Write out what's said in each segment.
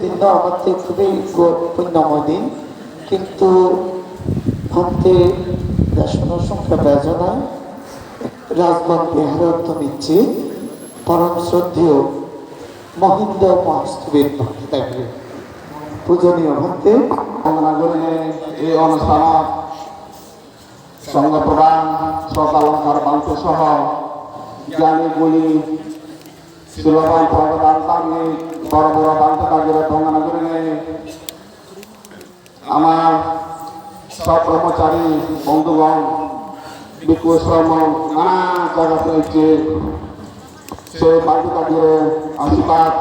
দিনটা আমার থেকে খুবই পুণ্যময় দিন। কিন্তু দেশন সংখ্যা বেজনায় রাজবান বিহারে অর্থ নিচ্ছি। পরম শ্রদ্ধেয় মহিন্দ মহাস্তবীর ভক্তি পূজনীয় ভক্তি। এই অনুষ্ঠানত সংঘ প্রধান সকালঙ্কার বাঞ্চ সহ জ্ঞানী গুলি শিলবান ভগবান তামনি বড় বড় বাঞ্চ কাজের কামনা করিলে আমার সব কর্মচারী বন্ধুগণ বিক্ষু শ্রম, নানা জায়গা রয়েছে। সেই বাঞ্চ কাজের আশীর্বাদ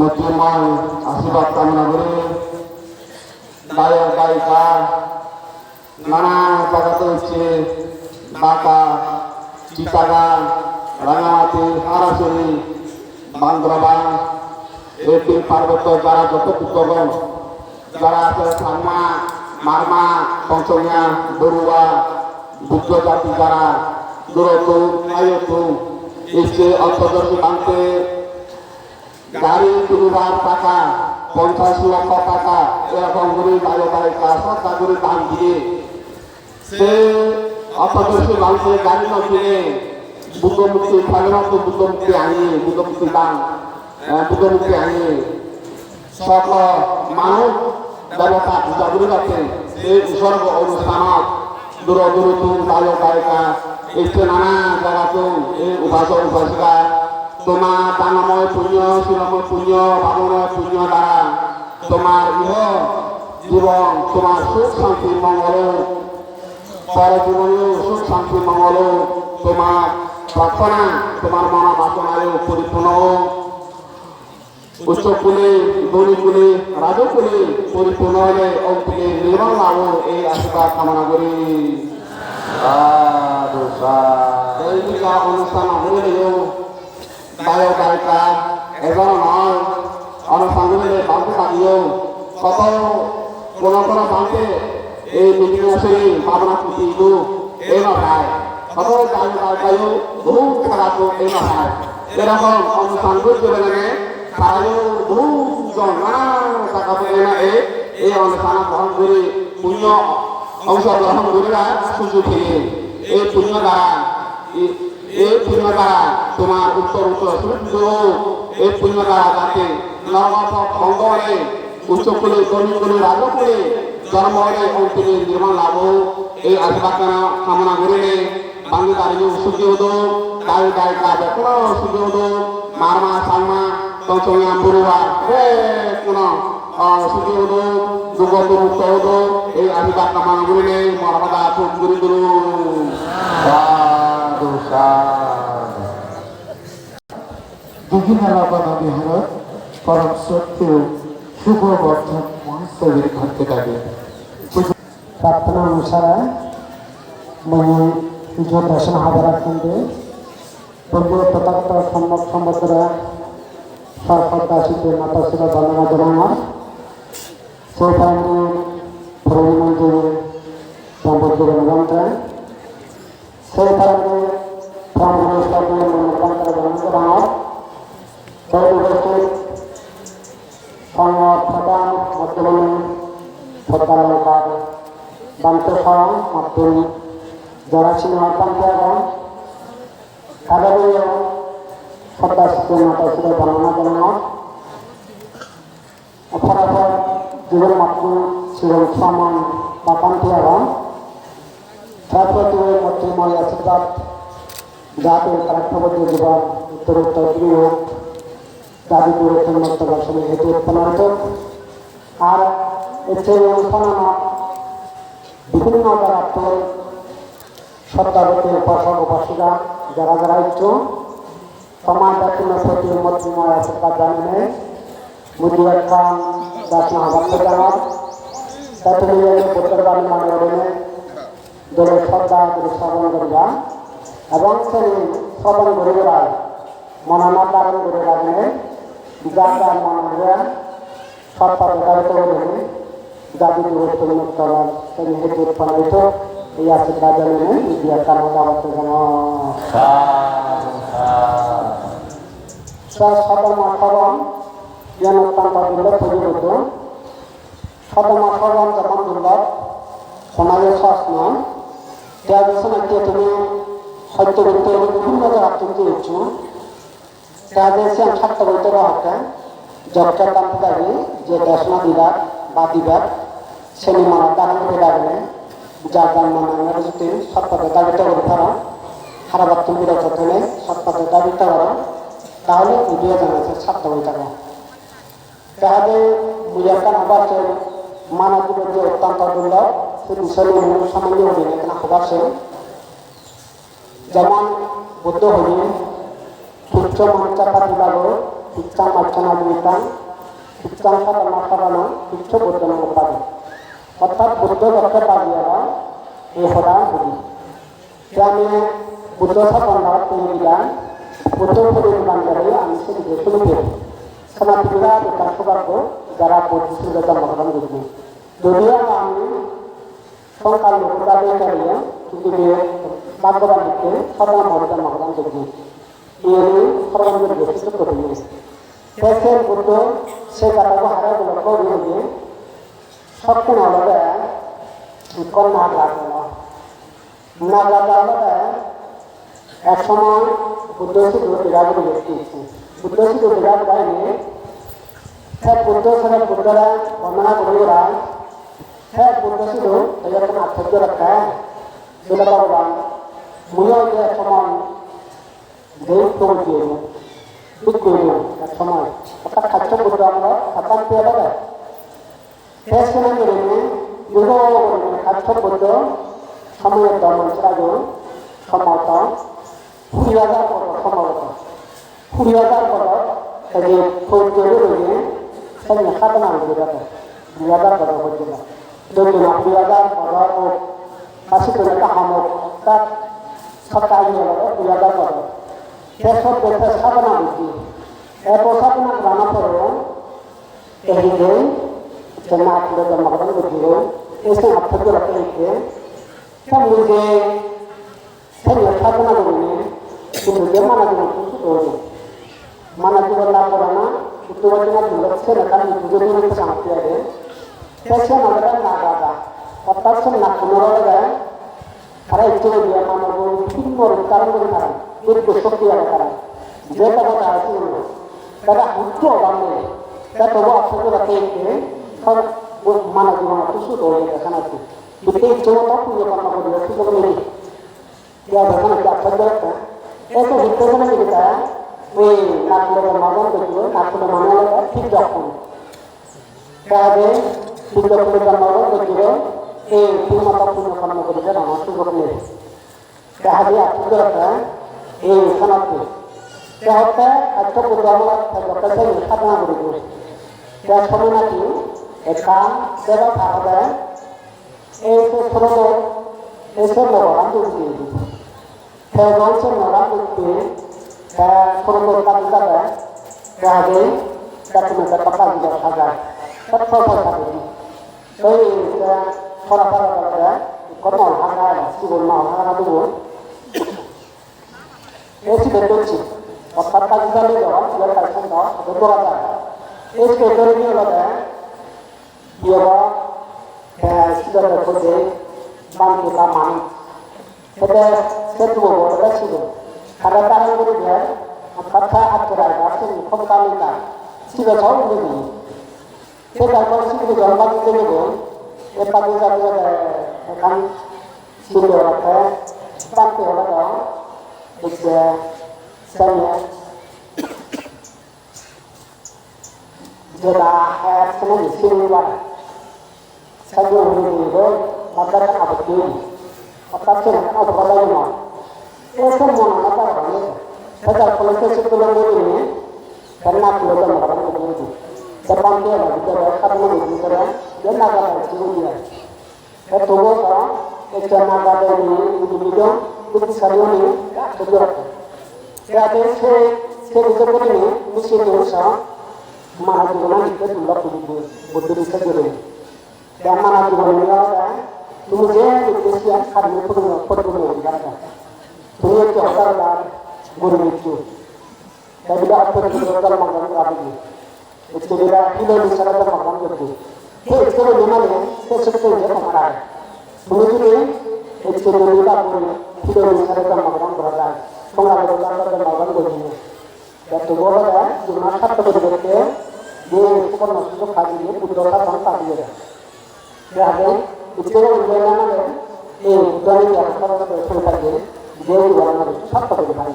মধ্যময় আশীর্বাদ কামনা করে গায়ক গায়িকা নানা চিটাগাং রাঙামাটি হারাসরি বান্দরবান এটি পার্বত্য যারা যত পুত্রগণ যারা আছে সাংমা মারমা পঞ্চমিয়া বড়ুয়া, বুদ্ধ জাতি যারা দূরত আয়ত এসে অন্তর্দর্শী বানতে, গাড়ি কিনবার টাকা, পঞ্চাশ লক্ষ টাকা, এরকম করে গাড়ি গাড়িকা সরকার করে দাম দিয়ে, সে অপদর্শী মানুষের গাড়ি ন কিনে বুদ্ধমুক্তি সাধারণত বুদ্ধমুক্তি আনি বুদ্ধমুক্তি আহ, বুদ্ধমুক্তি আনি সকল মানুষ দেবতা করে যাচ্ছে সেই উৎসর্গ অনুষ্ঠানত দূর দূর তুম গায়ক গায়িকা এসে নানা জায়গাতো এই উপাসক উপাসিকা। তোমার দানময় পুণ্য শিরময় পুণ্য ভাবময় পুণ্য দ্বারা তোমার ইহ জীবন তোমার সুখ শান্তি মঙ্গল। পর জীবনে সুখ শান্তি মঙ্গল তোমার প্রার্থনা, তোমার মন বাসনায় পরিপূর্ণ। উচ্চ কুলে ধনী কুলে রাজ কুলে পরিপূর্ণ হলে অন্তিকে নির্মাণ লাভ এই আশীর্বাদ কামনা করি। অনুষ্ঠান হলেও গায়ক গায়িকা এজন নয় অনুষ্ঠান হলে বাঁধতে থাকিও কত কোন কোন বাঁধতে এই মিটিং আসে ভাবনা কুটিগুলো এই নয় কত গায়ক গায়িকায়ও বহু খারাপ এই নয় এরকম অনুষ্ঠান করতে গেলে তারাও বহু নানা টাকা পেয়ে না এই অনুষ্ঠান গ্রহণ করে পুণ্য অংশগ্রহণ করিবা সুযোগ পেয়ে এই পুণ্য দ্বারা এই- পুণ্য দ্বারা তোমার উত্তর উত্তর সূর্য এই পুণ্য দ্বারা যাতে নরমাথ ভঙ্গ হলে উচ্চ কুলে কর্মী কুলে রাজ জন্ম হলে অন্তিমে নির্মাণ লাভ এই আশীর্বাদ কামনা করিলে বাংলা দাঁড়িয়ে সূর্য উদো গায়ে গায়ে কাজ কোনো সূর্য উদো মারমা সাংমা তংসংয়া পুরুবা রে কোনো সূর্য উদো দুর্গত মুক্ত উদো এই আশীর্বাদ কামনা করিলে মরমাদা খুব গুরু গুরু। সাধু দিঘিনালাপানা বিহারত পরম শ্রদ্ধেয় শুভবর্ধন মহাস্তবীর ভক্তি লাগে প্রার্থনা অনুসারে মই পুজো দর্শন কেন্দ্রে পূর্ব তথাগত সম্মত সম্বতর সরকারদাসীতে মাতা শিব ধন্যবাদ জানার সেইখানে ভ্রমণমন্ত্রী দম্পতির নিমন্ত্রণ সেইখানে ভ্রমণেশ্বরের নিমন্ত্রণ জানার সেই উপস্থিত সংবাদ প্রধান যারা ছিল পাঞ্চাগণ তাদেরও সত্যাশিত মাতা ছিল গণনা গণনা অপরাপর যুগের মাত্র ছিলেন সমান বা পান্থিয়াগণ ছাত্রজীবনের মধ্যে ময় আশীর্বাদ জাতির রাষ্ট্রপতি জীবন উত্তরোত্তর বিনিয়োগ জাতিপুর উন্নত দর্শনের উৎপন্ন আর এর চেয়ে বিভিন্ন সত্যাগতের উপাসক উপাসিকা যারা যারা ইচ্ছু সমাজ দক্ষিণ প্রতি মধ্যময় আশীর্বাদ জানিয়ে মুজিবুর খান দাসনা ভক্ত জানান তাতে বুদ্ধের বাণী মানে দলের করে শ্রবণ করিবা এবং সেই শ্রবণ করিবার মননা ধারণ করে রাখলে যার যার মন হইয়া সত্তা করার সেই হেতু আশীর্বাদ জানিয়ে ইতিহাস কারণ আবদ্ধ যেন সাধু সাধু সদম yang tanpa dulu tujuh itu satu masalah zaman dulu সমাজের শাসন যার সময় তুমি সত্য বলতে বিভিন্ন জায়গা তুমি দিয়েছ তাদের সে সত্য বলতে হতে যতটা দাম যে দশমা দিবার বা দিবার শ্রেণি মানা দান দাবিতে করে পারো খারাপ তুমি বিরত হলে সত্যকে দাবিতে পারো তাহলে ভিডিও জানাচ্ছে বলতে পারো তাহলে বুঝাটা আবার মানব যে অত্যন্ত দুর্লভ সেই বিষয়ে সামান্য হরিণ এখানে হবাসে যেমন বুদ্ধ হরিণ সূর্য মঞ্চাপা দিবাগ শিক্ষাং অর্চনা বিতাং শিক্ষাং সাধনা সাধনা শিক্ষ বুদ্ধ উপাধি অর্থাৎ বুদ্ধ দত্ত পালিয়ারা এই হরা হরি আমি বুদ্ধ সাধনা তৈরি দিলাম বুদ্ধ পরিমাণ করে আমি সেই শুরু করি সমাধিরা বিকাশ করব যারা বুদ্ধিশীল জন্মগ্রহণ করবে যদিও আমি সংখ্যার লোকদাবে করিয়ে কিন্তু ভাগ্যবানকে সর্বমহল জন্মগ্রহণ করবে এই বেশি করবে শেষের বুদ্ধ সে কাটাবো হারা গুলো সত্য নলবে কন্যা লাগল না লাগলে এক সময় বুদ্ধ শুধু বিরাট ব্যক্তি বুদ্ধ শুধু বিরাট বাইরে হ্যাঁ বুদ্ধ সেটা বুদ্ধরা বর্ণনা করিরা হ্যাঁ বুদ্ধ শুধু এরকম আশ্চর্য রাখা বলে ভগবান যে এক সময় চলছে দুঃখ করল এক সময়। একটা খাচ্ছ বুদ্ধ আমরা সাতান পেয়ে 대선원들이 유서원을 갖춰보죠. 사무엘당을 짜고 사마당 후리와당보다 사마당 후리와당보다 여기 본적으로는 생이 하드만 우리라도 후리와당보다 본적으로 너무나 후리와당보다 뭐 다시 그럴까 하면 딱 석가위로 후리와당보다 대선 대표 사드만 우리 에보 사드만 남아서로 대리는 त्यांना आपलं जन्माकडून घेतलं उसने हप्त्यात रखले इथे त्या मुलगे त्या यथापना करून ते मुलगे मनाची म्हणून शिकवले मनाची बदला कोरोना कुटुंबाच्या दुर्लक्ष नका तुझे म्हणून सांगते आहे त्याच्या नगरा नागाचा पत्ताचं नागपुराला काय खरा इथे होती मनावर किती मोर कारण करून ಸರ್ ಮಾನವ ಜೀವನ ಖುಷಿ ತೋಳಿಗೆ ಕನಸು ಇದೇ ಜೀವನ ಪುಣ್ಯಕರ್ಮಗಳು ವ್ಯಕ್ತಿಗಳಲ್ಲಿ ಯಾವ ಕನಕ್ಕೆ ಅಪ್ಪದತ್ತ ಏಕೆ ಹಿತ್ತದನ ಸಿಗುತ್ತ ওই নাটকের মদন দেখল নাটকের মনে ঠিক যখন তাহলে ঠিক যখন মদন দেখল এই পূর্ণতা পূর্ণকর্ম করেছে আমার সুগর্ণে তাহলে আত্মীয়তা এই সনাতে त्याचा अर्थपूर्वाला त्याचा स्थापना करू त्या समानाची 일단 제가 바로에 에이프 프로도 에설로 만들기 대원설로 만들기 대 프로도 만들다가 대학이 자꾸만 잡아가기 시작하자 첫퍼퍼가더니 저희 이제 돌아가다가 건물 하나 시골 마을 하나 두고 এসকে করছি অর্থাৎ পাকিস্তানের যখন ইয়ার পাকিস্তান যখন দোকান এসকে করে নিয়ে yoga sidata kote bantu ka mani kete setu bo da sido kada ta ro ro ya katha akura da sin khom ka ni ka sido chau ni ni keta ko sido da ma ni ni bo e pa ni ja ja kan sido ra ta bantu ra da ikse sanya যেটা একসময় cinema Saju Hindu mother আপত্তি অর্থাৎ অবদান না এসব মনে mother ভালো। সাজার ফলকে সেগুলো মেনে নিয়ে কন্যা কুলোকে মরণ করেছি সবান দিয়ে ভাবিতে কারণ বুঝি করে যে নাগাদ জীবন দিয়ে তবুও তারা এই নাগাদের নিয়ে নিবিদ বুদ্ধিশালী নিয়ে সহ্য রাখে সে আদেশ সে নিজের প্রতি নিয়ে নিশ্চিত উৎসাহ maradunan itu tidak begitu betul sekali. Dan maradunan itu tuje itu siap kami perlu perlu berada. Tuje itu adalah guru itu. Dan tidak apa yang kita makan lagi. Itu tidak kilo di sana kita makan lagi. Hei, itu di mana? Saya sudah dia kemarin. Tuje ini itu tidak kita guru kilo di sana kita makan berada. Pengaruh kita makan berada. Dia dia itu kan masuk kaji ni putra tak tak dia jadi itu dia mana ni eh dari yang sekarang tu sekarang dia dia mana satu tu dia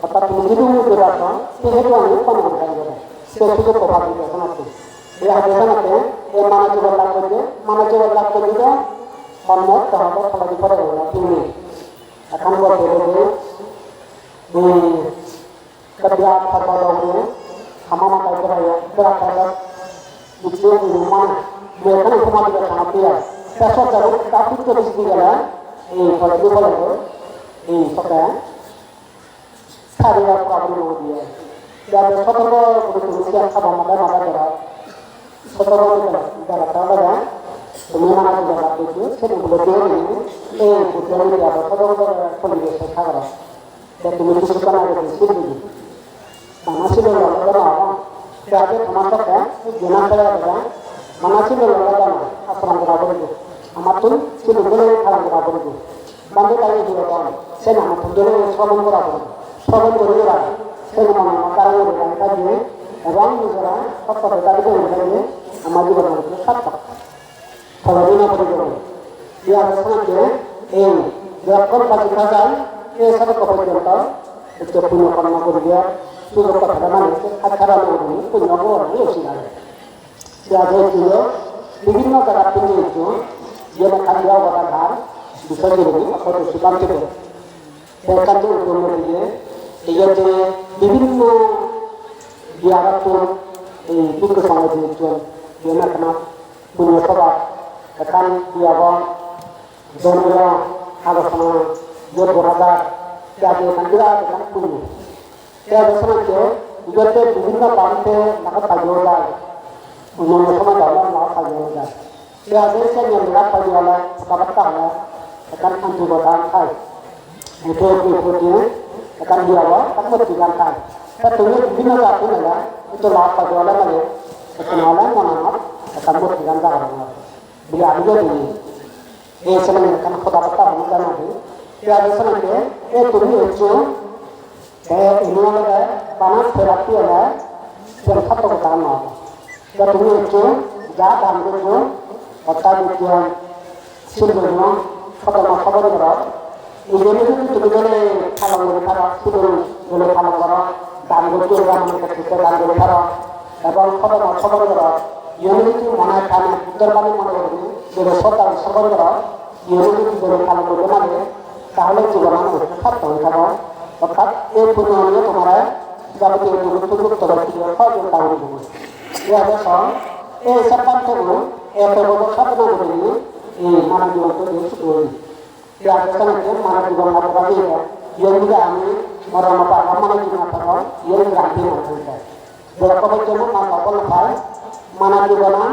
অর্থাৎ মন্দিরের মধ্যে রাখা সেহেতু আমি common হয়ে যাবে সে সুযোগ প্রভাব দিতে শোনাতে এই এই মানাজি বল্লা করবে করে করে বলা তুমি এখন বলতে হবে এই কবিয়া থাকা লোক হামামা কাইতে হয় বেড়া থাকা কিছু মানে এখানে সমাজে শোনাতে হয় পেশা যাবে কাপড় চলে গেলে এই ফলাদি বলে এই সকাল সারিয়া প্রবলেম দিয়ে যাদের সতর্ক করে তুলছি আর খাবার মাথা মাথা দেওয়া সতর্ক যারা তাহলে তুমি মানা যারা দেখি সেগুলো দিয়ে নিয়ে এই বুদ্ধি যারা সতর্ক পরিবেশে খাবার তুমি কিছু কানা গেছে শিখবি মানা ছিল লড়া যাতে তোমার সাথে জেনা করা দেওয়া মানা ছিল লড়া না আপনার করা বলব আমার তো ছিল বলে খারাপ করা বান্ধব তাই দিয়ে দেওয়া সে না আমার তো সবন করা বলব সবল করিয়া সেই মনে কারণে কাজে এবং নিজেরা সত্য না করে একটু পুণ্য কর্ম করে দেওয়া সুযোগ কথা মানুষকে আখারা মনে পুণ্য করে বেশি লাগে ছিল বিভিন্ন জায়গা থেকে একটু যে খালিয়া বলা ধার বিষয়গুলি অত সুকান্ত সরকারকে উন্নয়ন দিয়ে এই যে বিভিন্ন বিয়ারাতুর এই বিজ্ঞ সমাজ একজন বিনাকনা পুণ্যসভা এখান বিয়াবন জন্মীয় আলোচনা যে বরাদার ত্যাগে এখান বিরাট এখান পুণ্য এই আলোচনাকে বিগতে বিভিন্ন প্রান্তে নাকা কাজিয়ে যায় উন্নয়ন সমাজ হলে নাকা কাজিয়ে যায় এই আদেশে নিয়ে কাজিয়ে হলে কথাবার্তা হলে এখান আন্তর্জাতিক খায় itu itu akan diawa akan digantar tapi bina satu nela itu lapa jualan lagi kenalan mana akan digantar bila ada ini eh senang kan kota kota bukan lagi ya ada senang ये तुम्ही बच्चों ते इन्होंने का पाना therapy है जब खत्म होता है तो तुम्ही बच्चों जा काम करो बता दीजिए सिर बोलो खत्म खबर करो নিজের তুমি গেলে খালা বলে খারা সিঁদুর বলে খালা করো দান গতির দান করতে দান বলে খারা এবং খবর খবর করো ইউনিটি মনে হয় খালি উত্তর বাণী মনে করবি যেগুলো সরকার খবর করো ইউনিটি যেগুলো খালা করবে না তাহলে জীবন হয়ে যাব অর্থাৎ এই পুণ্য তোমরা যাবতীয় গুরুত্বযুক্ত ব্যক্তিদের সহযোগ কারণ দেবো এই আদেশ এই সরকারগুলো এত বড় করি এই মানব জীবনকে শুরু করি orang apa mana juga nggak terjadi yang ganti nanti berapa macam mana apa lepas mana juga nan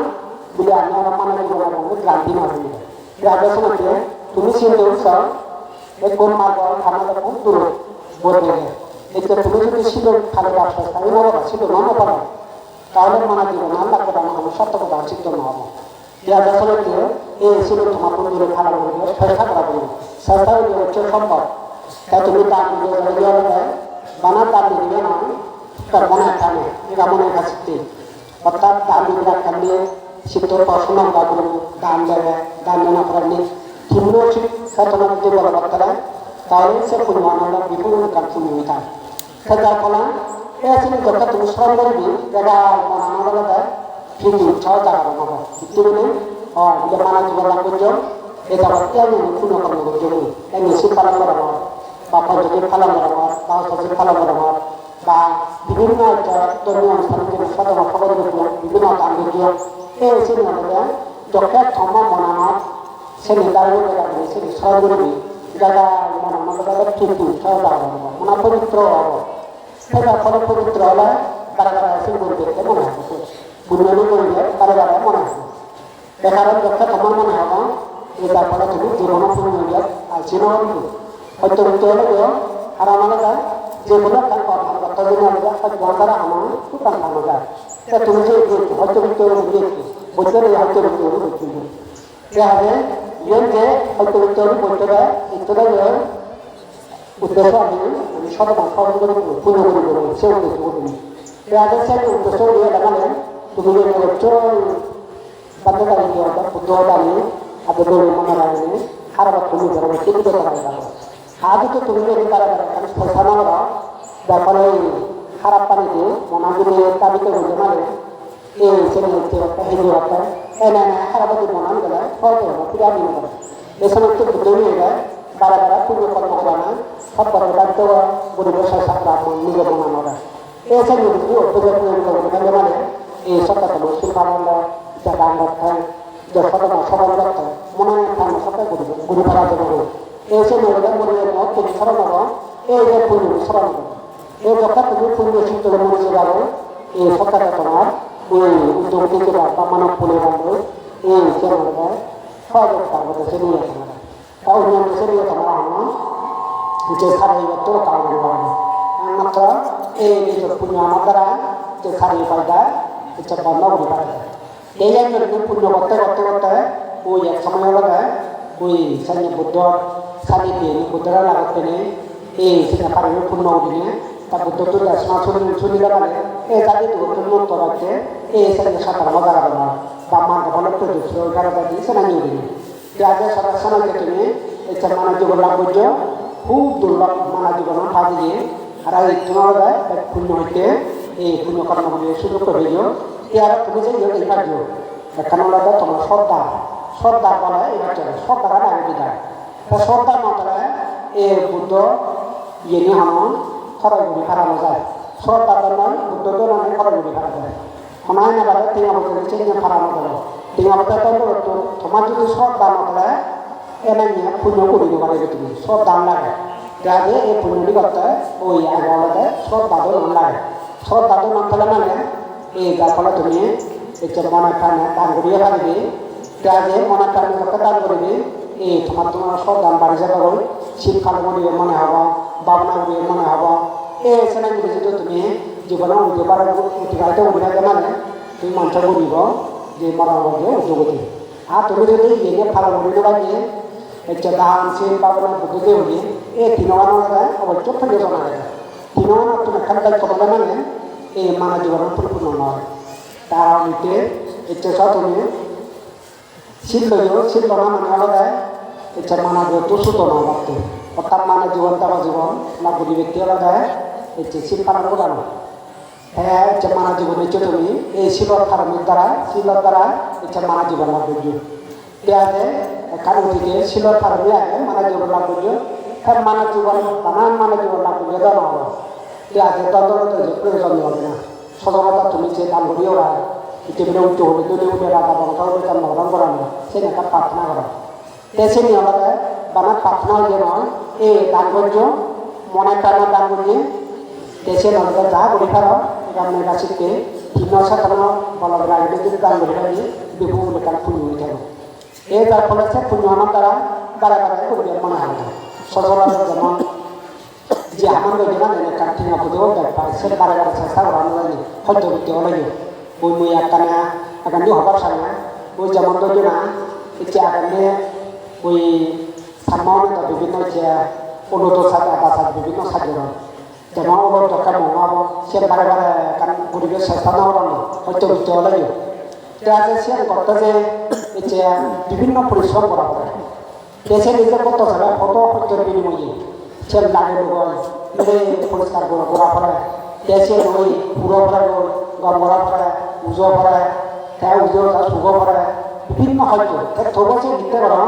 bila orang mana juga nggak ganti nanti diadakan nanti তুমি চিন্তা কোন মাল আমাদের বন্ধু বলবে এটা তুমি যদি ছিল ভালো ব্যবসা আমি বড় ছিল মনে পাবো তাহলে মানা কথা চিত্ত না হব দেওয়া এই ছিল তোমার বন্ধুর ভালো বলবে চেষ্টা করা বলবে চেষ্টা হলে হচ্ছে সম্ভব তাই তুমি তার বানা তার দিবে না তার মনে অর্থাৎ তার দিবে কামে পড়াশোনা বা দান দেবে, দান দেওয়া করেন থাকে যার ফলে এই আছে যত তুমি শ্রম করবি যারা মনে হয় কিন্তু উৎসাহ জাগাবো না কিন্তু oh dia mana juga lakukan dia dapat yang punya kamu berjumpa ini si kalam beramah bapak jadi kalam beramah bapak jadi kalam beramah বা বিভিন্ন ধর্মীয় অনুষ্ঠান থেকে সাধারণ খবর বিভিন্ন গান্ধী এই সিনেমাটা যখন ধর্ম sirri dawuda dande sirri sogurɓe jaga mana magara tutu sodaro mana pavitro aro sega kono pavitro ola barabara sirgurɓeɗe mana bunnani gonɓe barabara mana ɓekaron jokke kama mana haga ida kola tugu jirona fuñoɗe a jirowonɓe hotorutoloɓe haramalaga যেগুলো তার কর্মগত জীবনে একটা বন্ধরা আমার খুব কর্মগা তা তুমি যে হয়তো হয়তো বুঝতে হবে 현재 활동적인 본토가 인터넷을 우대서 우리 서로만 서로를 분석으로 세우게 되거든요. 그래서 세계 우대서에 나가면 두분의 좀 만나다니 기어다 부도다니 아들을 만나다니 하루가 돈이 들어가 끼리도 나간다고. 아직도 돈이 따라가는 설산하라 나팔의 하랍반이지 모나기의 따비도 오지만 এই এই সমস্ত দৌড়িয়ে যায় বারা বারা পূর্ব কর্ম করা না সব করে বাধ্য গরিবের সাথে নিজে বানানো যায় এই সব যদি অত্যন্ত এই সবটা তো মুসলিম বানানো যা গান রাখতে যে সদা সবাই রাখতে খান সবাই গরিব হারা যাবে এই সব মেয়েদের মনে হয় তুমি সরানো এই যে আসবে তা কারণ করব মাত্র এই নিজের পুণ্য দ্বারা যে সারি পাইদা এটা বন্ধ করে পারে এই জন্য পুণ্য করতে করতে করতে ওই এক সময় লাগে ওই সাইন্য বুদ্ধ, সারি দিয়ে বুদ্ধরা লাগাতে নেই। এই সেটা পারে পুণ্য উঠিনে তা বুদ্ধ তো শুনিলে পারে এই জাতি তো উন্নত রাখতে এই সাইন্য সাঁতার মজা রাখবে না। বা মা ভালো তো দুশো এগারো বাজি সেনা নিয়ে দিবি। আগে সবার সময় তুমি এটা মানব জীবন লাভ করছ খুব দুর্লভ মানব জীবন ভাবি দিয়ে। আর এই তোমার পুণ্য হইতে, এই পুণ্য কর্মগুলি সুযোগ করে দিও। এর তুমি যে এই কার্য এখানে হলো তোমার শ্রদ্ধা শ্রদ্ধা বলে, এই হচ্ছে শ্রদ্ধাটা না বিদায় তা শ্রদ্ধার মাত্রায় এই বুদ্ধ ইয়ে নিয়ে হামন খরচগুলি হারানো যায়। শ্রদ্ধা তো নয় বুদ্ধ তো নয় খরচগুলি হারা যায় অনায় না বাদে তিন আমাদের চেঞ্জ হারানো গেল তিন আমাদের তো তোমার যদি শ্রদ্ধা নকলে এনে নিয়ে পুণ্য করিব পারে তুমি? শ্রদ্ধা লাগে। যাতে এই পুণ্যটি করতে ওই আগে শ্রদ্ধা তো লাগে। শ্রদ্ধা তো নকলে মানে এই যার ফলে তুমি এতে মনে প্রাণে দান করিয়ে পারবি। যাতে মনে প্রাণে করতে দান করবি, এই তোমার তোমার শ্রদ্ধা বাড়ি যাবে শীতকাল করিয়ে মনে হব, ভাবনা করিয়ে মনে হব। এই সেনা যদি তুমি জীবনে উঠে অতিবাহিত থাকে মানে তুমি মঞ্চ করিব যে মধ্যে উদ্যোগতি আর তুমি যদি এনে ভালো করিতে পারি একটা দান সে পাবনা বুদ্ধি হলি এ তিনবার অবশ্য ফেলে শোনা যায় তিনবার তুমি খালি করলে মানে এই মানব জীবন পরিপূর্ণ নয় তার মধ্যে ইচ্ছে সব তুমি শিল্প শিল্প না মানে আলাদা ইচ্ছা মানব দূষিত না ভাবতে অর্থাৎ মানব জীবন তার জীবন না বুদ্ধি ব্যক্তি আলাদা ইচ্ছে শিল্প না করানো হ্যাঁ ইচ্ছা মানব জীবন ইচ্ছে তুমি, এই শিলর কারণের দ্বারা শিলর দ্বারা ইচ্ছা মানব জীবন লাভ করছ পেঁয়াজে কারণ থেকে শিলর কারণে আগে মানব জীবন লাভ করছ হ্যাঁ মানব জীবন, নানান মানব জীবন লাভ করছ জানো হলো পেঁয়াজে তন্ত্র যে প্রয়োজন হবে না। সদরতা তুমি যে দান করিও না ইতিমধ্যে উচ্চ হলে যদি উঠে রাখা বংশ হলে জন্মগ্রহণ করানো সে একটা প্রার্থনা করা। এসে নিয়ে আমাদের বানা প্রার্থনা হয়ে নয় এই দান মনে প্রাণ দান করিয়ে দেশে নজর যা করি পারো গ্রামের কাছে তিন সাধারণ বলা বলা আগে যদি দান করি পারি বিপুল লেখার পুণ্য হয়ে যাবে এই যার ফলে সে পুণ্য আমার দ্বারা বাড়া করবে মনে হয়। সচরাচর যেমন যে আনন্দ যেমন একটা ঠিক মতো ব্যাপার সে বারে বারে চেষ্টা করানো লাগে হয়তো করতে লাগে ওই মই একটা না আগান দিয়ে হবার সামনে ওই যেমন তো না আগান দিয়ে ওই সামান্য বিভিন্ন যে উন্নত সাথে আদা সাথে বিভিন্ন সাথে যেমন ওর দরকার মহাবো সে বারে বারে কারণ পরিবেশ চেষ্টা না করানো হয়তো করতে লাগে তাহলে সে করতে যে ইচ্ছে বিভিন্ন পরিশ্রম করা পড়ে দেশে নিজে কত ছাড়া কত সত্যের বিনিময়ে সে লাগে গল মেরে পরিষ্কার করে করা পড়ে দেশে ওই পুরো পড়ে গরমরা পড়ে উজো পড়ে তাই উজো শুভ পড়ে বিভিন্ন হয়তো তাই থোড়া সে দিতে পারো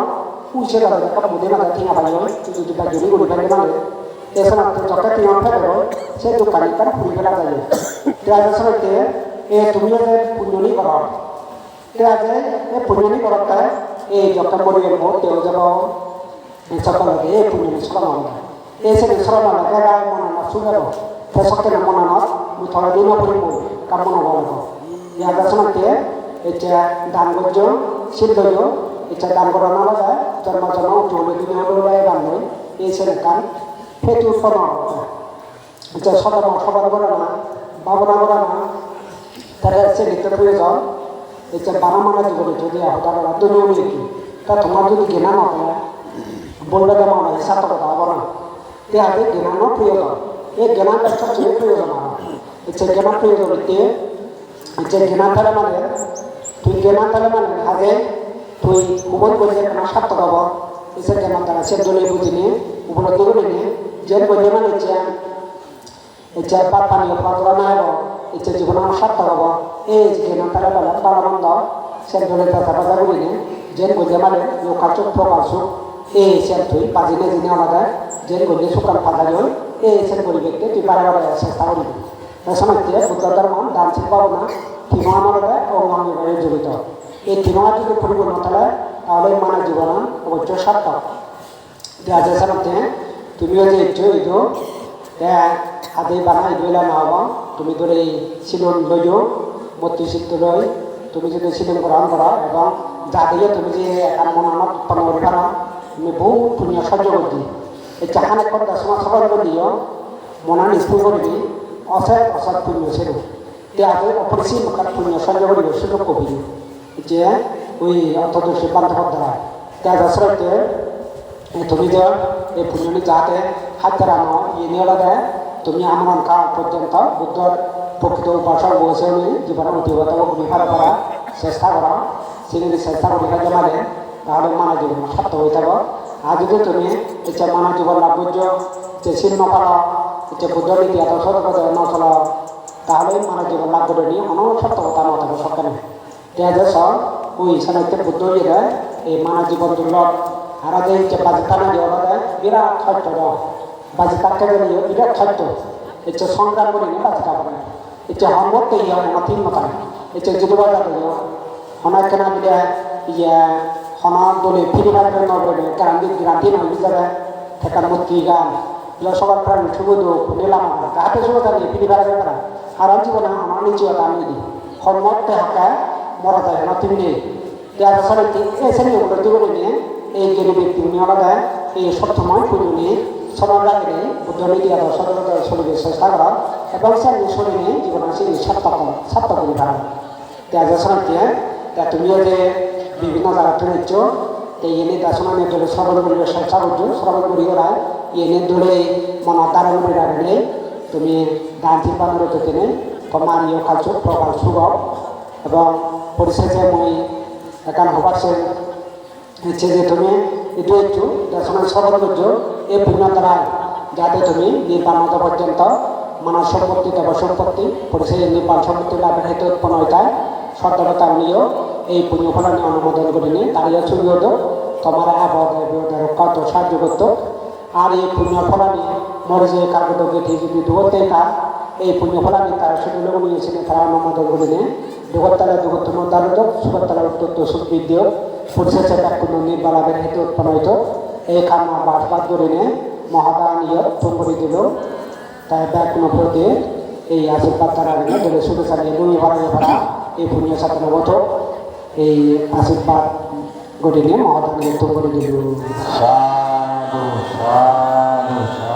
উঠে যাবে একটা বুঝে না ঠিক আছে কিন্তু দুটা জড়ি করে যাবে তাই আসলে এ তুমি যে পুণ্যনি করো তাই এ পুণ্যনি করতে এই যত পরিবেশ বহুত দেও যাব সকলকে এই পুণ্যনি শ্রম এসে শ্রম লাগা মনে না শুনে ফেসকে না মনে না থোড়া দিন পরিব কামনা বলব ইয়া দর্শনকে এটা দান করছ সিদ্ধ এটা দান করা না লাগে জন্ম জন্ম উঠবে দিনে দান নেই এই ছেলে কান হেতু সম এটা সদা সবার করা ভাবনা করা না। তারা হচ্ছে নিত্য প্রয়োজন। এই যে বারো মানা জীবনে যদি আহতারা দুনিয়া কি? তা তোমার যদি জ্ঞান না থাকে বললে তো মানা সাত কথা হব না। তে আগে জ্ঞান প্রয়োজন। এই জ্ঞানটা সবচেয়ে প্রয়োজন আমার। হচ্ছে জ্ঞান প্রয়োজন দিয়ে হচ্ছে জ্ঞান থাকলে মানে তুই জ্ঞান থাকলে মানে আগে তুই কুমন করে কেন সাত হব এসে জ্ঞান দ্বারা সে দলে বুঝিনি উপলব্ধি করিনি যে বলে মানে যে ইচ্ছা পানীয় পাতলা হব ইচ্ছা জীবন সার্থক হব এই জ্ঞান তারা বেলা পারানন্দ সে দলে কথা কথা করিনি যে বুঝে মানে লোকাল চোখ প্রকাল সুখ এই সে তুই বাজিনে জিনে আলাদা যে গলি সুকাল ফাদারি হল এই সে পরিবেশকে তুই বারবার চেষ্টা করবি সময় বুদ্ধ ধর্ম দান না আমার ও আমি জড়িত এই তিনো যদি পরিপূর্ণ তাহলে তাহলে মানব জীবন অবশ্য সার্থক। দেখা যাচ্ছে তুমিও যে ইচ্ছো ಇದು আদি বানাই দিলা না হব তুমি ধরে শিলন লইও, মতি সিদ্ধ লই, তুমি যদি শিলন গ্রহণ করো এবং যা দিয়ে তুমি যে একান মনে আমার উৎপন্ন করতে পারো, তুমি বহু পুণ্য সহ্য করবি এই চাহানে কথা সময় সবাই দিও, মনে নিষ্ঠুর করবি, অসৎ অসৎ পুণ্য সেরু তে আগে অপরিসীম পুণ্য সহ্য করিব সুযোগ কবি যে ওই অর্থদর্শী বান্ধব দ্বারা। তা দশরথে তুমি যে এই পুণ্যনি যাতে হাত ধরানো ইয়ে নিয়ে তুমি আমার কাল পর্যন্ত বুদ্ধর প্রকৃত উপাসক বসে জীবনের অতিগত বিহার করা, চেষ্টা করো। সেগুলি চেষ্টা করি কাজে মানে তাহলে মানব জীবন সত্য হয়ে থাকো আর যদি তুমি হচ্ছে মানব জীবন লাভ করছ যে ছিন্ন করো হচ্ছে বুদ্ধ নীতি এত সতর্ক ন চলো, তাহলে মানব জীবন লাভ করে নিয়ে কোনো সত্য কথা ন থাকো সত্য নেই। তেজ ওই সাহিত্য বুদ্ধ এই মানব জীবন দুর্লভ। এই যে বাজিতানা দিয়ে ওরা বিরাট দাও বাজিতাকে বিরাট এই যে সংগ্রাম করে নিয়ে বাজিতা এই যে হমত ইয়ে মতান এই যে যুববাজার ইয়ে হনা কেনা বিলে ইয়ে হনা দলে ফিরি মারা করে নবরে কারণ গ্রান্তি নয় বিজারে থেকার মুক্তি গান ইলা সবার প্রাণ সুবুদ নিলাম কাহাতে সুবুদ নিয়ে ফিরি মারা করে আর জীবনে আমার নিচে আমি দিই হরমত হাকা মরা যায় না তুমি নেই দেওয়ার নিয়ে উপলব্ধি করে নিয়ে এই জ্ঞানী ব্যক্তিগুলি আলাদা এই সবসময় পুজোনি সবার লাগে বুদ্ধ নীতি আদর্শ শরীরে চেষ্টা করা এবং সে শরীরে জীবন আছে সাতটা সাতটা করে ভাড়া দেওয়া আসলে তা তুমিও যে বিভিন্ন জায়গা তুলেছ, এই এনে দাসনা নিয়ে ধরে সর্বগুলো চেষ্টা করছ সর্বগুলি ওরা এনে ধরে মনে রাখলে তুমি দান চিন্তানোর তেনে তোমার ইয়ে কালচুর প্রকাল সুগম এবং পরিশেষে মই একান হবাসে যে তুমি এটু একটু সরল করছ এই পুণ্য দ্বারা যাতে তুমি নির্বাণ মত পর্যন্ত মানব সম্পত্তি, দেব সম্পত্তি, পরিশেষে নির্বাণ সম্পত্তি লাভের হেতু উৎপন্ন হইতায় সদরতা নিয়েও এই পুণ্য ফলানি অনুমোদন করিনি তারিও ছবিও তোমার আবহাওয়া কত সাহায্য করতো। আর এই পুণ্য ফলানি মরে যে কাগজকে ঠিক যদি দুগতে এই পুণ্য ফলানি তারা সেগুলো নিয়েছিলেন তারা অনুমোদন করিনি দুগতলা দুগত্তম দারুদ সুগতলা উত্তর সুবিদ্য পরিশেষে ব্যাকুণ্য নির্বালাভের এই কামনা বাসবাদ করিনে মহাদান ইয়ে চম্বরি দিল তাই ব্যাকুণ্য প্রতি এই আশীর্বাদ তারা নিয়ে দলে শুভেচ্ছা নিয়ে লুই ভরা ভরা এই পুণ্য সাধন মতো এই আশীর্বাদ গড়িনে মহাদান ইয়ে চম্বরি দিল সাধু সাধু।